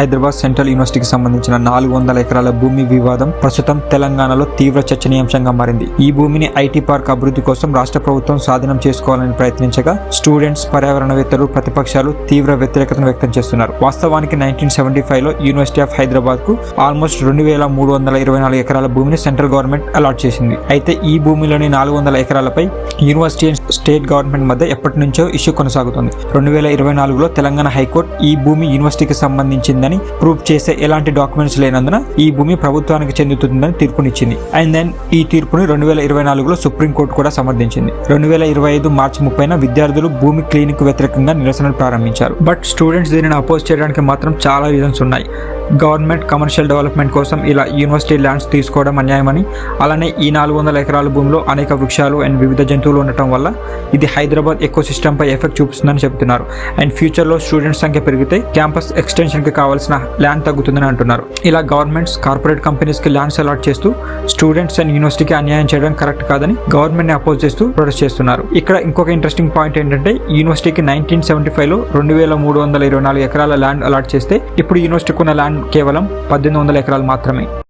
Hyderabad central యూనివర్సిటీకి సంబంధించిన నాలుగు వందల ఎకరాల భూమి వివాదం ప్రస్తుతం తెలంగాణలో తీవ్ర చర్చనీయాంశంగా మారింది. ఈ భూమిని ఐటీ పార్క్ అభివృద్ధి కోసం రాష్ట్ర ప్రభుత్వం స్వాధీనం చేసుకోవాలని ప్రయత్నించగా స్టూడెంట్స్ పర్యావరణవేత్తలు ప్రతిపక్షాలు తీవ్ర వ్యతిరేకతను వ్యక్తం చేస్తున్నారు. వాస్తవానికి నైన్టీన్ సెవెంటీ ఫైవ్లో యూనివర్సిటీ ఆఫ్ హైదరాబాద్కు ఆల్మోస్ట్ రెండు వేల మూడు వందల ఇరవై నాలుగు ఎకరాల భూమిని సెంట్రల్ గవర్నమెంట్ అలాట్ చేసింది. అయితే ఈ భూమిలోని నాలుగు వందల ఎకరాలపై యూనివర్సిటీ అండ్ స్టేట్ గవర్నమెంట్ మధ్య ఎప్పటి నుంచో ఇష్యూ కొనసాగుతుంది. రెండు వేల ఇరవై నాలుగులో తెలంగాణ హైకోర్టు ఈ భూమి యూనివర్సిటీకి సంబంధించిందని ప్రూఫ్ చేసే ఎలాంటి డాక్యుమెంట్స్ లేనందున ఈ భూమి ప్రభుత్వానికి చెందుతుందని తీర్పునిచ్చింది. అండ్ దెన్ ఈ తీర్పుని రెండు వేల ఇరవై నాలుగులో సుప్రీంకోర్టు కూడా సమర్థించింది. రెండు వేల ఇరవై ఐదు మార్చి ముప్పైన విద్యార్థులు భూమి క్లినిక్ వ్యతిరేకంగా నిరసనలు ప్రారంభించారు. బట్ స్టూడెంట్స్ దీనిని అపోజ్ చేయడానికి మాత్రం చాలా రీజన్స్ ఉన్నాయి. గవర్నమెంట్ కమర్షియల్ డెవలప్మెంట్ కోసం ఇలా యూనివర్సిటీ ల్యాండ్స్ తీసుకోవడం అన్యాయమని అలానే ఈ నాలుగు వందల ఎకరాల భూమిలో అనేక వృక్షాలు అండ్ వివిధ జంతువులు ఉండటం వల్ల ఇది హైదరాబాద్ ఎకో సిస్టంపై ఎఫెక్ట్ చూపిస్తుందని చెబుతున్నారు. అండ్ ఫ్యూచర్లో స్టూడెంట్స్ సంఖ్య పెరిగితే క్యాంపస్ ఎక్స్టెన్షన్కి కావాల్సిన ల్యాండ్ తగ్గుతుందని అంటున్నారు. ఇలా గవర్నమెంట్స్ కార్పొరేట్ కంపెనీస్కి ల్యాండ్స్ అలాట్ చేస్తూ స్టూడెంట్స్ అండ్ యూనివర్సిటీకి అన్యాయం చేయడం కరెక్ట్ కాదని గవర్నమెంట్ని అపోజ్ చేస్తూ ప్రొటెస్ట్ చేస్తున్నారు. ఇక్కడ ఇంకొక ఇంట్రెస్టింగ్ పాయింట్ ఏంటంటే యూనివర్సిటీకి నైన్టీన్ సెవెంటీ ఫైవ్లో రెండు వేల మూడు వందల ఇరవై నాలుగు ఎకరాల ల్యాండ్ అలాట్ చేస్తే ఇప్పుడు యూనివర్సిటీకి ఉన్న ల్యాండ్ కేవలం పద్దెనిమిది వందల ఎకరాలు మాత్రమే.